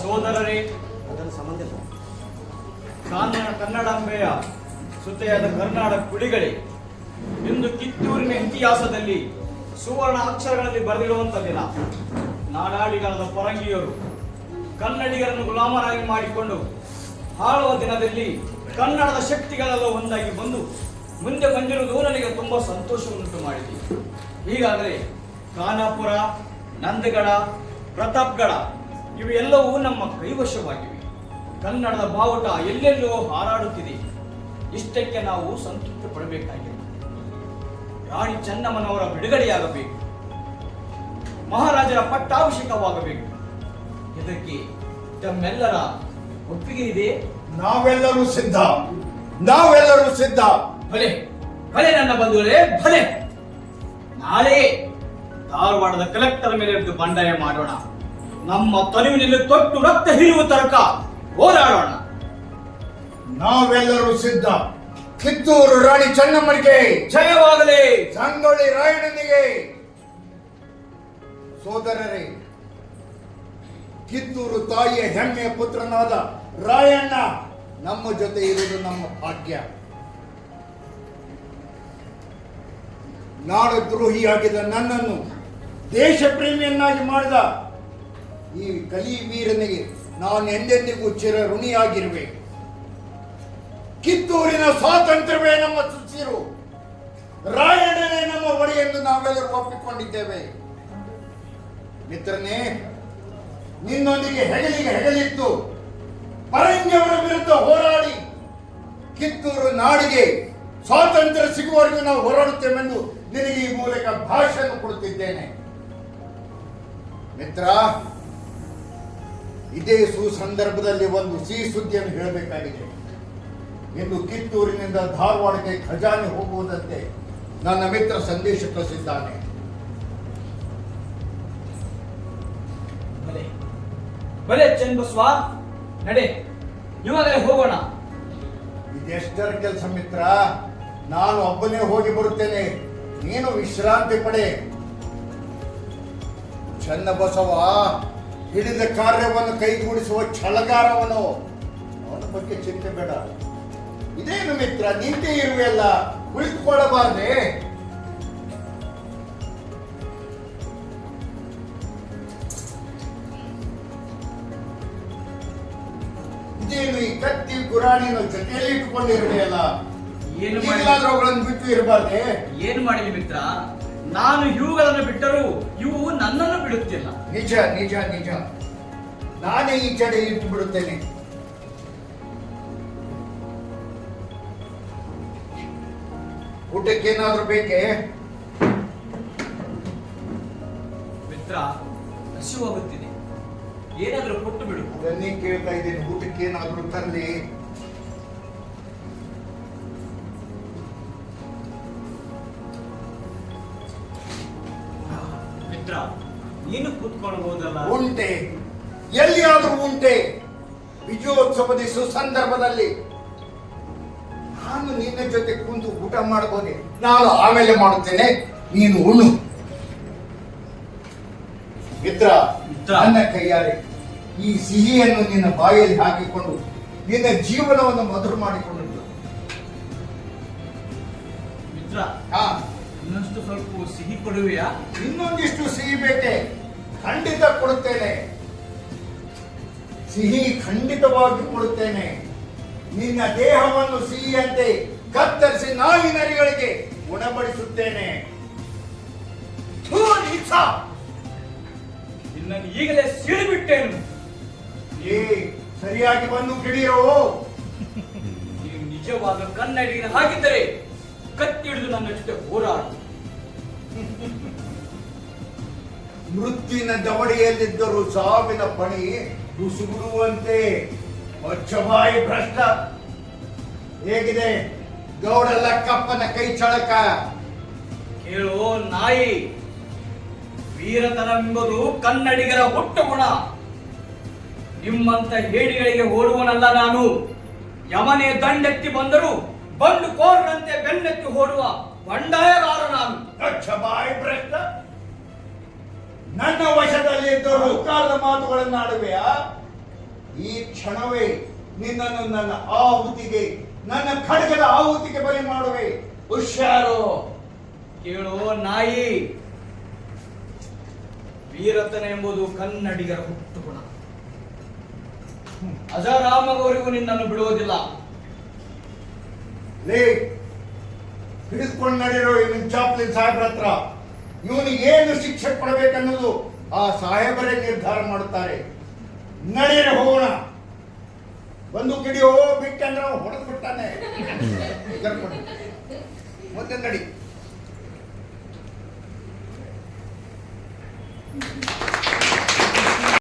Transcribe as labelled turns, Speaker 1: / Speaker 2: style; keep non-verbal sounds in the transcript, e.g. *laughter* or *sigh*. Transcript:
Speaker 1: ಸೋದರರೇ
Speaker 2: ಅದರ ಸಂಬಂಧ ಇಲ್ಲ.
Speaker 1: ಕನ್ನಡ ಕನ್ನಡಾಂಬೆಯ ಸುತೆಯಾದ ಕರ್ನಾಟಕ ಕುಡಿಗಳೇ ಇಂದು ಕಿತ್ತೂರಿನ ಇತಿಹಾಸದಲ್ಲಿ ಸುವರ್ಣ ಅಕ್ಷರಗಳಲ್ಲಿ ಬರೆದಿರುವಂತ ದಿನ. ನಾಡಾಡಿಗಾಲದ ಪರಂಗಿಯರು ಕನ್ನಡಿಗರನ್ನು ಗುಲಾಮರಾಗಿ ಮಾಡಿಕೊಂಡು ಹಾಳುವ ದಿನದಲ್ಲಿ ಕನ್ನಡದ ಶಕ್ತಿಗಳೆಲ್ಲ ಒಂದಾಗಿ ಬಂದು ಮುಂದೆ ಬಂದಿರುವುದು ನನಗೆ ತುಂಬಾ ಸಂತೋಷವನ್ನುಂಟು ಮಾಡಿದೆ. ಈಗಾಗಲೇ ಖಾನಾಪುರ ನಂದಗಡ ಪ್ರತಾಪ್ಗಡ ಇವೆಲ್ಲವೂ ನಮ್ಮ ಕೈವಶವಾಗಿವೆ. ಕನ್ನಡದ ಬಾವುಟ ಎಲ್ಲೆಲ್ಲೋ ಹಾರಾಡುತ್ತಿದೆ. ಇಷ್ಟಕ್ಕೆ ನಾವು ಸಂತೃಪ್ತಿ ಪಡಬೇಕಾಗಿದೆ. ರಾಣಿ ಚೆನ್ನಮ್ಮನವರ ಬಿಡುಗಡೆಯಾಗಬೇಕು. ಮಹಾರಾಜರ ಪಟ್ಟಾಭಿಷೇಕವಾಗಬೇಕು. ಇದಕ್ಕೆ ತಮ್ಮೆಲ್ಲರ ಒಪ್ಪಿಗೆ ಇದೆ
Speaker 3: ನಾವೆಲ್ಲರೂ ಸಿದ್ಧ. ನಾವೆಲ್ಲರೂ ಸಿದ್ಧ.
Speaker 1: ಭಲೆ ಭಲೆ ನನ್ನ ಬಂಧುಗಳೇ ಭಲೆ. ನಾಳೆ ಧಾರವಾಡದ ಕಲೆಕ್ಟರ್ ಮೇಲೆ ಬಂಡಾಯ ಮಾಡೋಣ. ನಮ್ಮ ತನುವಿನಲ್ಲಿ ತೊಟ್ಟು ರಕ್ತ ಹೀರುವ ತನಕ ಹೋರಾಡೋಣ.
Speaker 3: ನಾವೆಲ್ಲರೂ ಸಿದ್ಧ. ಕಿತ್ತೂರು ರಾಣಿ ಚೆನ್ನಮ್ಮನಿಗೆ.
Speaker 1: ಜಯವಾಗಲಿ.
Speaker 3: ಸಂಗೊಳ್ಳಿ ರಾಯಣ್ಣನಿಗೆ. ಸೋದರರೇ ಕಿತ್ತೂರು ತಾಯಿಯ ಹೆಮ್ಮೆಯ ಪುತ್ರನಾದ ರಾಯಣ್ಣ ನಮ್ಮ ಜೊತೆ ಇರುವುದು ನಮ್ಮ ಭಾಗ್ಯ. ನಾಡು ದ್ರೋಹಿಯಾಗಿದ್ದ ನನ್ನನ್ನು ದೇಶ ಪ್ರೇಮಿಯನ್ನಾಗಿ ಮಾಡಿದ ಈ ಕಲಿ ವೀರನಿಗೆ ನಾನು ಎಂದೆಂದಿಗೂ ಚಿರ ಋಣಿಯಾಗಿರುವೆ. ಕಿತ್ತೂರಿನ ಸ್ವಾತಂತ್ರ್ಯವೇ ನಮ್ಮ ಸುಸಿರು ರಾಯಣನೇ ನಮ್ಮ ಒಡೆ ಎಂದು ನಾವೆಲ್ಲರೂ ಒಪ್ಪಿಕೊಂಡಿದ್ದೇವೆ. ಮಿತ್ರನೇ, ನಿನ್ನೊಂದಿಗೆ ಹೆಗಲಿಗೆ ಹೆಗಲಿತ್ತು ಪರಂಗಿಯವರ ವಿರುದ್ಧ ಹೋರಾಡಿ, ಕಿತ್ತೂರು ನಾಡಿಗೆ ಸ್ವಾತಂತ್ರ್ಯ ಸಿಗುವವರೆಗೂ ನಾವು ಹೋರಾಡುತ್ತೇವೆಂದು ನಿನಗೆ ಈ ಮೂಲಕ ಭಾಷೆಯನ್ನು ಕೊಡುತ್ತಿದ್ದೇನೆ. ಮಿತ್ರ ಇದೇ ಸುಸಂದರ್ಭದಲ್ಲಿ ಒಂದು ಸಿಹಿ ಸುದ್ದಿಯನ್ನು ಹೇಳಬೇಕಾಗಿದೆ. ಇಂದು ಕಿತ್ತೂರಿನಿಂದ ಧಾರವಾಡಕ್ಕೆ ಖಜಾನೆ ಹೋಗುವುದಂತೆ ನನ್ನ ಮಿತ್ರ ಸಂದೇಶ ಕಳಿಸಿದ್ದಾನೆ.
Speaker 1: ನಡೆ. ಇವಾಗಲೇ ಹೋಗೋಣ.
Speaker 3: ಇದೆಷ್ಟರ ಕೆಲಸ ಮಿತ್ರ? ನಾನು ಒಬ್ಬನೇ ಹೋಗಿ ಬರುತ್ತೇನೆ. ನೀನು ವಿಶ್ರಾಂತಿ ಪಡೆ. ಚನ್ನಬಸವ ಹಿಡಿದ ಕಾರ್ಯವನ್ನು ಕೈಗೂಡಿಸುವ ಛಳಗಾರವನು. ಅವನ ಬಗ್ಗೆ ಚಿಂತೆ ಬೇಡ. ಇದೇನು ಮಿತ್ರ ನಿಂತೆ ಇರುವೆಲ್ಲ ಉಳಿದುಕೊಳ್ಳಬಾರ್ದೆ. ಇದೇನು ಈ ಕತ್ತಿ ಗುರಾಣಿನ ಜೊತೆಯಲ್ಲಿ ಇಟ್ಕೊಂಡಿರುವೆಯಲ್ಲ
Speaker 1: ಏನು
Speaker 3: ಅವುಗಳನ್ನು ಬಿಟ್ಟು ಇರಬಾರ್ದೆ.
Speaker 1: ಏನು ಮಾಡಲಿ ಮಿತ್ರ? ನಾನು ಇವುಗಳನ್ನು ಬಿಟ್ಟರೂ ಇವು ನನ್ನನ್ನು ಬಿಡುತ್ತಿಲ್ಲ.
Speaker 3: ನಿಜ ನಿಜ ನಿಜ. ನಾನೇ ಈ ಚಡೆ ಇಟ್ಟು ಬಿಡುತ್ತೇನೆ. ಊಟಕ್ಕೇನಾದ್ರೂ ಬೇಕೇ?
Speaker 1: ಮಿತ್ರ ಹಸಿವಾಗುತ್ತಿದೆ. ಏನಾದ್ರೂ ಕೊಟ್ಟು ಬಿಡು.
Speaker 3: ಅದನ್ನೇ ಕೇಳ್ತಾ ಇದ್ದೀನಿ. ಊಟಕ್ಕೇನಾದ್ರೂ ತರಲಿ.
Speaker 1: ನೀನು ಕೂತ್ಕೊಳ್ಬಹುದಲ್ಲ
Speaker 3: ಉಂಟೆ. ಎಲ್ಲಿಯಾದ್ರೂ ಉಂಟೆ. ವಿಜಯೋತ್ಸವದ ಈ ಸುಸಂದರ್ಭದಲ್ಲಿ. ನಾನು ನಿನ್ನ ಜೊತೆ ಕುಂತು ಊಟ ಮಾಡಬಹುದೇ ನಾನು ಆಮೇಲೆ ಮಾಡುತ್ತೇನೆ. ನೀನು ಉಣ್ಣು. ಮಿತ್ರ
Speaker 1: ಮಿತ್ರ.
Speaker 3: ನನ್ನ ಕೈಯಾರೆ. ಈ ಸಿಹಿಯನ್ನು ನಿನ್ನ ಬಾಯಲ್ಲಿ ಹಾಕಿಕೊಂಡು ನಿನ್ನ ಜೀವನವನ್ನು ಮಧುರ ಮಾಡಿಕೊಂಡು
Speaker 1: ಮಿತ್ರ ಇನ್ನಷ್ಟು ಸ್ವಲ್ಪ ಸಿಹಿ ಕೊಡುವೆಯಾ?
Speaker 3: ಇನ್ನೊಂದಿಷ್ಟು ಸಿಹಿ ಬೇಕೆ? ಖಂಡಿತ ಕೊಡುತ್ತೇನೆ. ಸಿಹಿ ಖಂಡಿತವಾಗಿ ಕೊಡುತ್ತೇನೆ. ನಿನ್ನ ದೇಹವನ್ನು ಸಿಹಿಯಂತೆ ಕತ್ತರಿಸಿ ನಾಯಿ ನರಿಗಳಿಗೆ ಗುಣಪಡಿಸುತ್ತೇನೆ!
Speaker 1: ನಿನ್ನನ್ನು ಈಗಲೇ ಸೀಳಿಬಿಟ್ಟೇನು.
Speaker 3: ಏ ಸರಿಯಾಗಿ ಬಂದು ಕಿಡಿಯೋ
Speaker 1: ನೀವು ನಿಜವಾದ ಕನ್ನಡಿಗನ ಹಾಗಿದ್ದರೆ ಕತ್ತಿಡಿದು ನನ್ನ ಜೊತೆ ಹೋರಾಡು. *laughs*
Speaker 3: ಮೃತ್ಯುವಿನ ದವಡಿಯಲ್ಲಿದ್ದರೂ ಸಾವಿನ ಪಣಿ ದುಸುಗುಡುವಂತೆ ಹೊಚ್ಚಬಾಯಿ ಭ್ರಷ್ಟ. ಹೇಗಿದೆ? ಗೌಡ ಲಕ್ಕಪ್ಪನ ಕೈ ಚಳಕ.
Speaker 1: ಕೇಳೋ ನಾಯಿ. ವೀರತನವೆಂಬುದು ಕನ್ನಡಿಗರ ಒಟ್ಟು ಗುಣ. ನಿಮ್ಮಂತ ಹೇಡಿಗಳಿಗೆ ಓಡುವನಲ್ಲ ನಾನು. ಯಮನೆ ದಂಡೆತ್ತಿ ಬಂದರೂ ಬಂಡು ಕೋರ್ನಂತೆ ಬೆನ್ನೆತ್ತಿ ಓಡುವ ಬಂಡಾಯಗಾರ ನಾನು.
Speaker 3: ಭ್ರಷ್ಟ. ನನ್ನ ವಶದಲ್ಲಿ ಇದ್ದವರು ಹುಕ್ಕಾರದ ಮಾತುಗಳನ್ನು ಆಡುವೆಯಾ ಈ ಕ್ಷಣವೇ ನಿನ್ನನ್ನು ನನ್ನ ಆಹುತಿಗೆ ನನ್ನ ಖಡ್ಗದ ಆಹುತಿಗೆ ಬಲಿ ಮಾಡುವೆ. ಹುಷಾರು.
Speaker 1: ಕೇಳು ನಾಯಿ. ವೀರತನ ಎಂಬುದು ಕನ್ನಡಿಗರ ಹುಟ್ಟುಗುಣ. ಅಜರಾಮಗವರಿಗೂ ನಿನ್ನನ್ನು ಬಿಡುವುದಿಲ್ಲ.
Speaker 3: ಲೇ ಹಿಡಿದುಕೊಂಡು ನಡೀರೋ ಇವನ್ ಚಾಪ್ಲಿನ್ ಸಾಹೇಬ್ರ ಹತ್ರ ಇವನಿಗೆ ಏನು ಶಿಕ್ಷೆ ಕೊಡಬೇಕನ್ನೋದು ಆ ಸಾಹೇಬರೇ ನಿರ್ಧಾರ ಮಾಡುತ್ತಾರೆ. ನಡೀರಿ ಹೋಗೋಣ. ಬಂದು ಕಿಡಿಯೋ ಬಿಟ್ಟಂದ್ರೆ ಹೊಡೆದು ಬಿಡ್ತಾನೆ. ಮತ್ತೆ ನಡಿ.